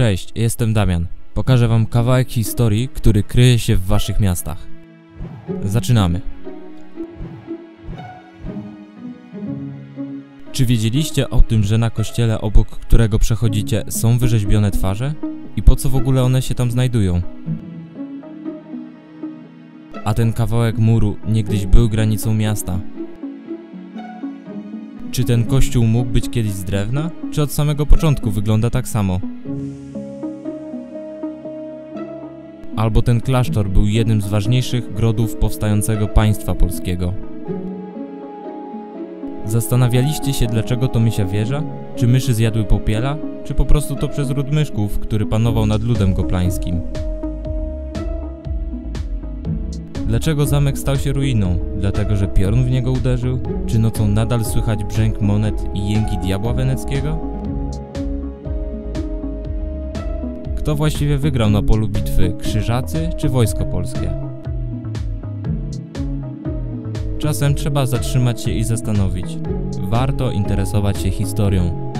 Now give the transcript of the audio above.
Cześć, jestem Damian. Pokażę wam kawałek historii, który kryje się w waszych miastach. Zaczynamy. Czy wiedzieliście o tym, że na kościele, obok którego przechodzicie, są wyrzeźbione twarze? I po co w ogóle one się tam znajdują? A ten kawałek muru niegdyś był granicą miasta. Czy ten kościół mógł być kiedyś z drewna, czy od samego początku wygląda tak samo? Albo ten klasztor był jednym z ważniejszych grodów powstającego państwa polskiego. Zastanawialiście się, dlaczego to mysia wieża? Czy myszy zjadły popiela? Czy po prostu to przez ród myszków, który panował nad ludem goplańskim? Dlaczego zamek stał się ruiną? Dlatego, że piorun w niego uderzył? Czy nocą nadal słychać brzęk monet i jęki diabła weneckiego? Kto właściwie wygrał na polu bitwy? Krzyżacy czy wojsko polskie? Czasem trzeba zatrzymać się i zastanowić. Warto interesować się historią.